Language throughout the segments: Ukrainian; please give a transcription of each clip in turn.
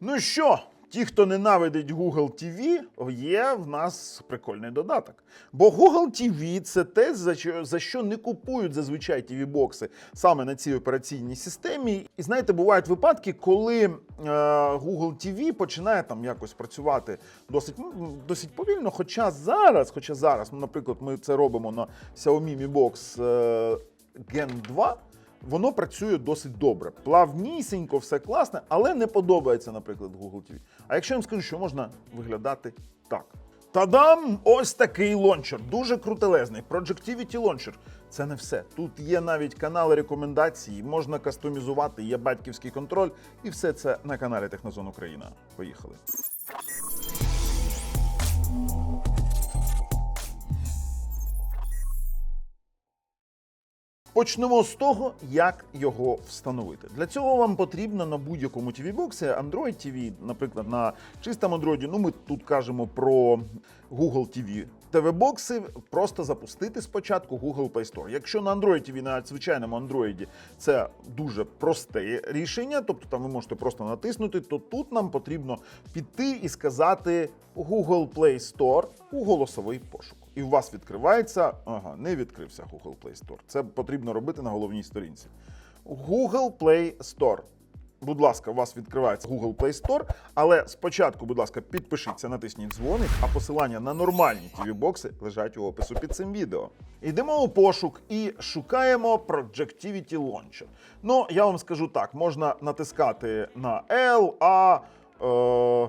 Ну що, ті, хто ненавидить Google TV, є в нас прикольний додаток. Бо Google TV це те, за що, не купують зазвичай tv бокси саме на цій операційній системі. І знаєте, бувають випадки, коли е, Google TV починає там якось працювати досить, досить повільно. Хоча зараз, хоча зараз, ну, наприклад, ми це робимо на Xiaomi Mi Box е, Gen 2. Воно працює досить добре. Плавнісінько, все класне, але не подобається, наприклад, Google TV. А якщо я вам скажу, що можна виглядати так. Тадам! Ось такий лончер. Дуже крутелезний. Projectivity Launcher. Це не все. Тут є навіть канали рекомендацій, можна кастомізувати, є батьківський контроль, і все це на каналі Технозон Україна. Поїхали. Почнемо з того, як його встановити. Для цього вам потрібно на будь-якому tv боксі Android TV, наприклад, на чистому Android, ну ми тут кажемо про Google TV. TV-бокси просто запустити спочатку Google Play Store. Якщо на Android TV, на звичайному Android це дуже просте рішення, тобто там ви можете просто натиснути, то тут нам потрібно піти і сказати Google Play Store у голосовий пошук. І у вас відкривається. Ага, не відкрився Google Play Store. Це потрібно робити на головній сторінці. Google Play Store. Будь ласка, у вас відкривається Google Play Store, але спочатку, будь ласка, підпишіться, натисніть дзвоник, а посилання на нормальні tv бокси лежать у опису під цим відео. Йдемо у пошук і шукаємо Projectivity Launcher. Ну, я вам скажу так: можна натискати на L, A, е,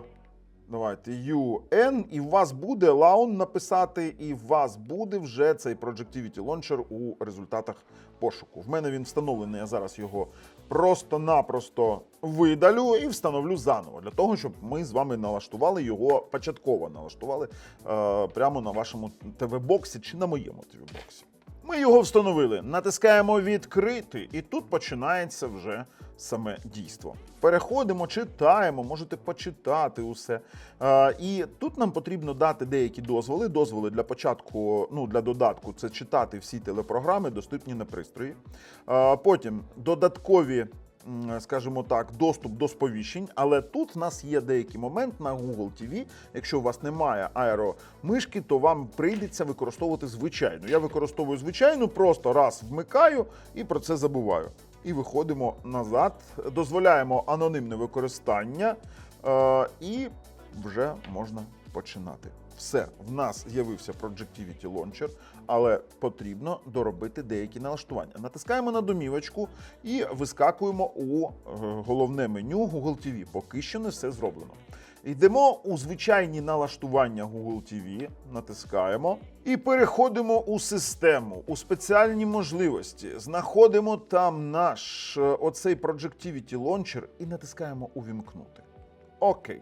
Давайте UN, і у вас буде Laun написати, і у вас буде вже цей Projectivity Launcher у результатах пошуку. В мене він встановлений, я зараз його просто-напросто видалю і встановлю заново для того, щоб ми з вами налаштували його початково налаштували е, прямо на вашому ТВ-боксі чи на моєму ТВ-боксі. Ми його встановили, натискаємо відкрити, і тут починається вже саме дійство. Переходимо, читаємо, можете почитати усе. Е, і тут нам потрібно дати деякі дозволи. Дозволи для початку, ну для додатку, це читати всі телепрограми, доступні на пристрої. Е, потім додаткові. Скажімо так, доступ до сповіщень, але тут в нас є деякий момент на Google TV. Якщо у вас немає аеромишки, то вам прийдеться використовувати звичайну. Я використовую звичайну, просто раз вмикаю і про це забуваю. І виходимо назад, дозволяємо анонімне використання, е, і вже можна починати. Все, в нас з'явився Projectivity Launcher, але потрібно доробити деякі налаштування. Натискаємо на домівочку і вискакуємо у е, головне меню Google TV. Поки що не все зроблено. Йдемо у звичайні налаштування Google TV, натискаємо і переходимо у систему, у спеціальні можливості. Знаходимо там наш е, оцей Projectivity Launcher і натискаємо Увімкнути. Окей.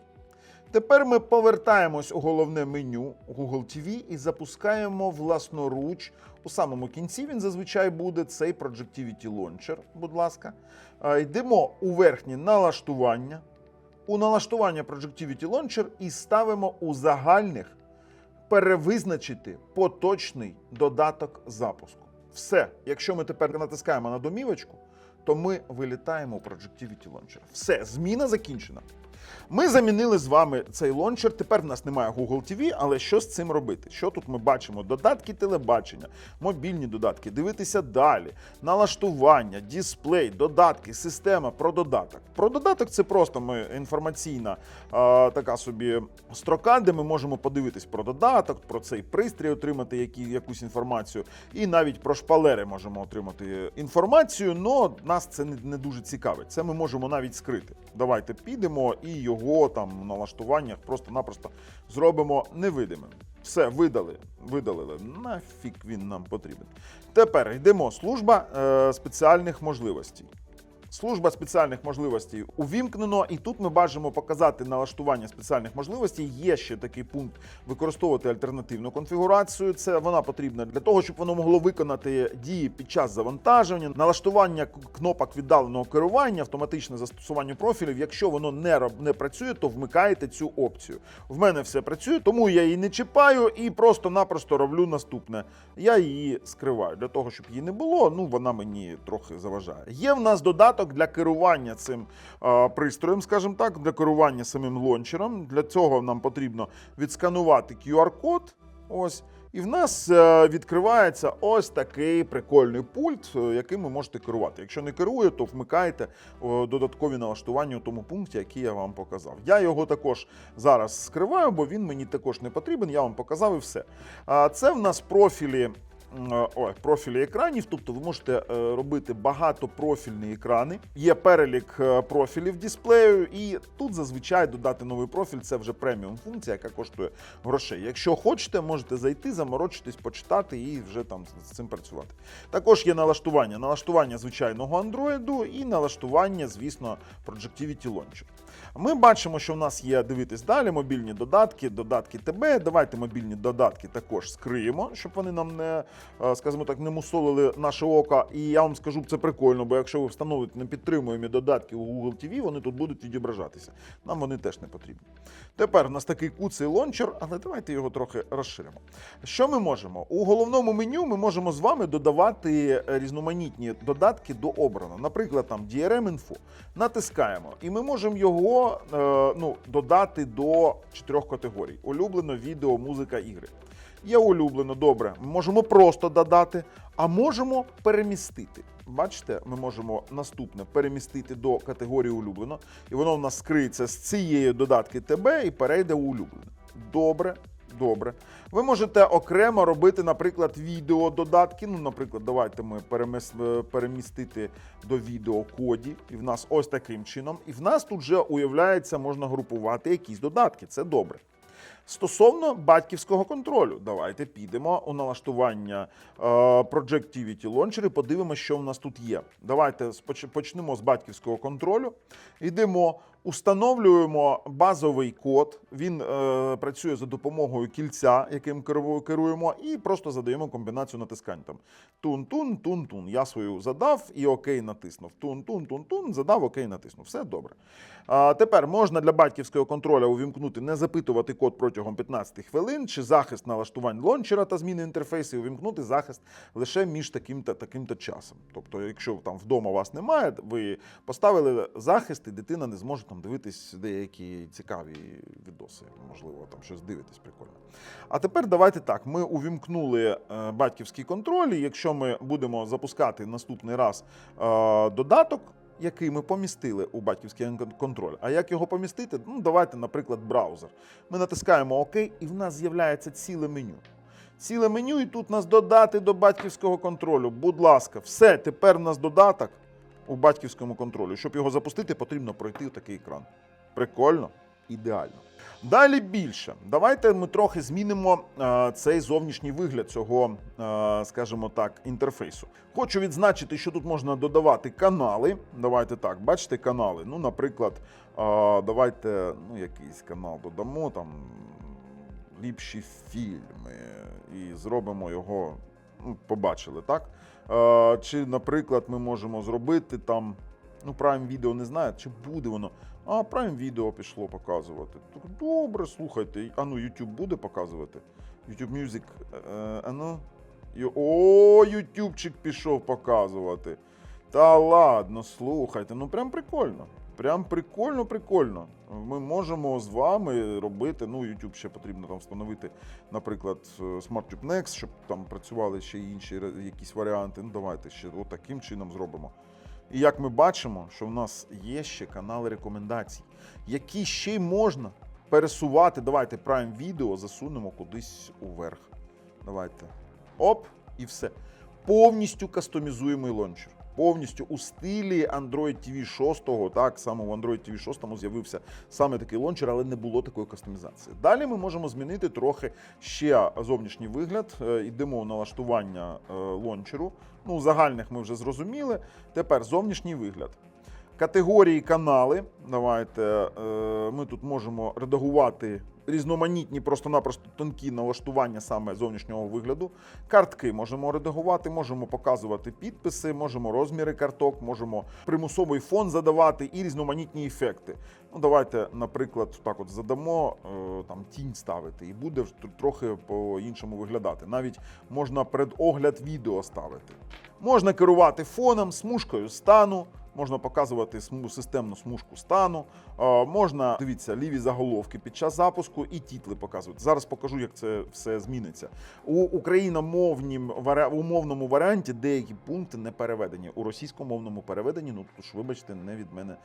Тепер ми повертаємось у головне меню Google TV і запускаємо власноруч. У самому кінці він зазвичай буде цей Projectivity Launcher, будь ласка. Йдемо у верхні налаштування. У налаштування Projectivity Launcher і ставимо у загальних перевизначити поточний додаток запуску. Все, якщо ми тепер натискаємо на домівочку, то ми вилітаємо у Projectivity Launcher. Все, зміна закінчена. Ми замінили з вами цей лончер. Тепер в нас немає Google TV, але що з цим робити? Що тут ми бачимо? Додатки телебачення, мобільні додатки, дивитися далі, налаштування, дисплей, додатки, система про додаток. Про додаток це просто ми інформаційна е, така собі строка, де ми можемо подивитись про додаток, про цей пристрій, отримати які, якусь інформацію, і навіть про шпалери можемо отримати інформацію. але нас це не, не дуже цікавить. Це ми можемо навіть скрити. Давайте підемо і його там налаштуваннях просто-напросто зробимо невидимим. Все, видали, видалили. Нафік він нам потрібен. Тепер йдемо. Служба е, спеціальних можливостей. Служба спеціальних можливостей увімкнено, і тут ми бажаємо показати налаштування спеціальних можливостей. Є ще такий пункт використовувати альтернативну конфігурацію. Це вона потрібна для того, щоб воно могло виконати дії під час завантаження, налаштування кнопок віддаленого керування, автоматичне застосування профілів. Якщо воно не роб- не працює, то вмикаєте цю опцію. В мене все працює, тому я її не чіпаю і просто-напросто роблю наступне. Я її скриваю для того, щоб її не було. Ну вона мені трохи заважає. Є в нас додаток наостанок для керування цим е, пристроєм, скажімо так, для керування самим лончером. Для цього нам потрібно відсканувати QR-код. Ось. І в нас е, відкривається ось такий прикольний пульт, е, яким ви можете керувати. Якщо не керує, то вмикайте додаткові налаштування у тому пункті, який я вам показав. Я його також зараз скриваю, бо він мені також не потрібен. Я вам показав і все. Це в нас профілі. Е, Ой, профілі екранів, тобто ви можете е, робити багатопрофільні екрани. Є перелік е, профілів дисплею, і тут зазвичай додати новий профіль це вже преміум функція, яка коштує грошей. Якщо хочете, можете зайти, заморочитись, почитати і вже там з цим працювати. Також є налаштування. Налаштування звичайного Android і налаштування, звісно, Projectivity Launcher. Ми бачимо, що в нас є дивитись далі мобільні додатки, додатки ТБ. Давайте мобільні додатки також скриємо, щоб вони нам не, скажімо так, не мусолили наше око. І я вам скажу, це прикольно, бо якщо ви встановите непідтримуємі додатки у Google TV, вони тут будуть відображатися. Нам вони теж не потрібні. Тепер у нас такий куций лончер, але давайте його трохи розширимо. Що ми можемо? У головному меню ми можемо з вами додавати різноманітні додатки до обрано. Наприклад, там DRM Info. Натискаємо, і ми можемо його е, ну, додати до чотирьох категорій: улюблено, відео, музика, ігри. Є улюблено, добре. Можемо просто додати, а можемо перемістити. Бачите, ми можемо наступне перемістити до категорії улюблено, і воно в нас скриється з цієї додатки ТБ і перейде у улюблене. Добре, добре. Ви можете окремо робити, наприклад, відео додатки. Ну, наприклад, давайте ми е, перемістити до відео коді, і в нас ось таким чином. І в нас тут вже уявляється, можна групувати якісь додатки. Це добре. Стосовно батьківського контролю, давайте підемо у налаштування е, Projectivity Launcher і подивимося, що в нас тут є. Давайте почнемо з батьківського контролю. Йдемо, установлюємо базовий код. Він е, працює за допомогою кільця, яким керуємо, і просто задаємо комбінацію натискань. Там тун-тун, тун-тун. Я свою задав і окей натиснув. Тун-тун, тун-тун, задав, окей натиснув. Все добре. А, тепер можна для батьківського контроля увімкнути не запитувати код протягом 15 хвилин, чи захист налаштувань лончера та зміни інтерфейсу, і увімкнути захист лише між таким та таким-то часом. Тобто, якщо там вдома вас немає, ви поставили захист, і дитина не зможе там дивитись деякі цікаві відоси. Можливо, там щось дивитись прикольно. А тепер давайте так: ми увімкнули е, батьківський контроль. і Якщо ми будемо запускати наступний раз е, додаток, який ми помістили у батьківський контроль. А як його помістити? Ну, давайте, наприклад, браузер. Ми натискаємо ОК, і в нас з'являється ціле меню. Ціле меню, і тут нас додати до батьківського контролю. Будь ласка, все, тепер в нас додаток у батьківському контролі. Щоб його запустити, потрібно пройти такий екран. Прикольно, ідеально. Далі більше. Давайте ми трохи змінимо е, цей зовнішній вигляд цього, е, скажімо так, інтерфейсу. Хочу відзначити, що тут можна додавати канали. Давайте так, бачите, канали. Ну, наприклад, е, давайте ну, якийсь канал додамо там ліпші фільми і зробимо його. Ну, побачили, так? Е, чи, наприклад, ми можемо зробити там. Ну, Prime Video не знаю, чи буде воно. А, Prime Video пішло показувати. Так, добре, слухайте. А ну, YouTube буде показувати. YouTube Music. Е, а ну. О, Ютубчик пішов показувати. Та ладно, слухайте, ну прям прикольно. Прям прикольно, прикольно. Ми можемо з вами робити. Ну, YouTube ще потрібно там встановити, наприклад, е, SmartTube Next, щоб там працювали ще інші якісь варіанти. Ну, давайте ще отаким чином зробимо. І як ми бачимо, що в нас є ще канали рекомендацій, які ще й можна пересувати. Давайте Prime Video засунемо кудись уверх. Давайте. Оп, і все. Повністю кастомізуємо лончер. Повністю у стилі Android TV 6, так само в Android TV 6 з'явився саме такий лончер, але не було такої кастомізації. Далі ми можемо змінити трохи ще зовнішній вигляд. Е, Йдемо у налаштування е, лончеру. Ну, загальних ми вже зрозуміли. Тепер зовнішній вигляд. Категорії канали. Давайте е, ми тут можемо редагувати різноманітні, просто-напросто тонкі налаштування саме зовнішнього вигляду. Картки можемо редагувати, можемо показувати підписи, можемо розміри карток, можемо примусовий фон задавати і різноманітні ефекти. Ну, давайте, наприклад, так от задамо е, там тінь ставити, і буде трохи по-іншому виглядати. Навіть можна предогляд відео ставити. Можна керувати фоном, смужкою стану, можна показувати системну смужку стану, можна дивіться ліві заголовки під час запуску і тітли показувати. Зараз покажу, як це все зміниться. У україномовнім варі- у варіанті деякі пункти не переведені. У російськомовному переведенні, ну тож, вибачте, не від мене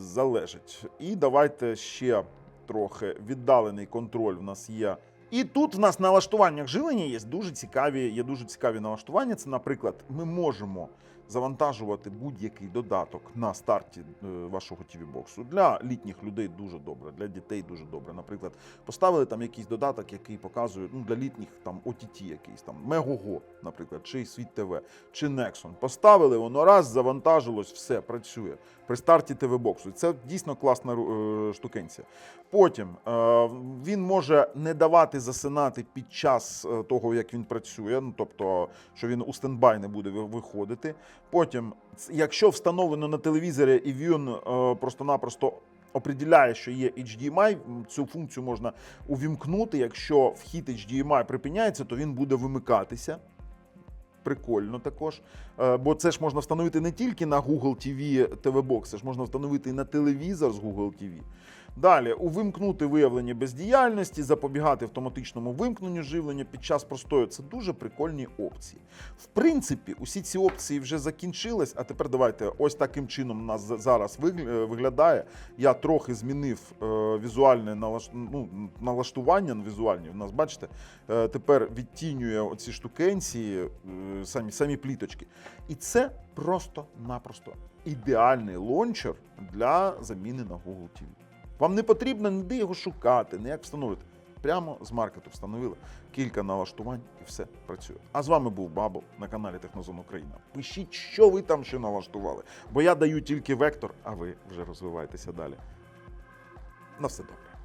залежить. І давайте ще трохи віддалений контроль в нас є. І тут в нас на налаштуваннях жилення є дуже цікаві, є дуже цікаві налаштування. Це, наприклад, ми можемо завантажувати будь-який додаток на старті е, вашого tv боксу Для літніх людей дуже добре, для дітей дуже добре. Наприклад, поставили там якийсь додаток, який показує ну, для літніх там OTT якийсь там Мегого, наприклад, чи Світ ТВ, чи Nexon. Поставили, воно раз завантажилось, все працює при старті tv боксу Це дійсно класна е, штукенція. Потім е, він може не давати засинати під час того, як він працює, ну тобто, що він у стендбай не буде ви- виходити. Потім, якщо встановлено на телевізорі, і він е, просто-напросто определяє, що є HDMI, цю функцію можна увімкнути. Якщо вхід HDMI припиняється, то він буде вимикатися. Прикольно також. Е, Бо це ж можна встановити не тільки на Google TV TV Box, це ж можна встановити і на телевізор з Google TV. Далі увімкнути виявлення бездіяльності, запобігати автоматичному вимкненню живлення під час простою. Це дуже прикольні опції. В принципі, усі ці опції вже закінчились. А тепер давайте ось таким чином нас зараз виглядає. Я трохи змінив е, візуальне налаш... ну, налаштування візуальні. У нас бачите, е, тепер відтінює оці штукенці, е, самі, самі пліточки. І це просто-напросто ідеальний лончер для заміни на Google TV. Вам не потрібно ніде його шукати, ніяк встановити. Прямо з маркету встановили кілька налаштувань і все працює. А з вами був Бабо на каналі Технозон Україна. Пишіть, що ви там ще налаштували, бо я даю тільки вектор, а ви вже розвиваєтеся далі. На все добре.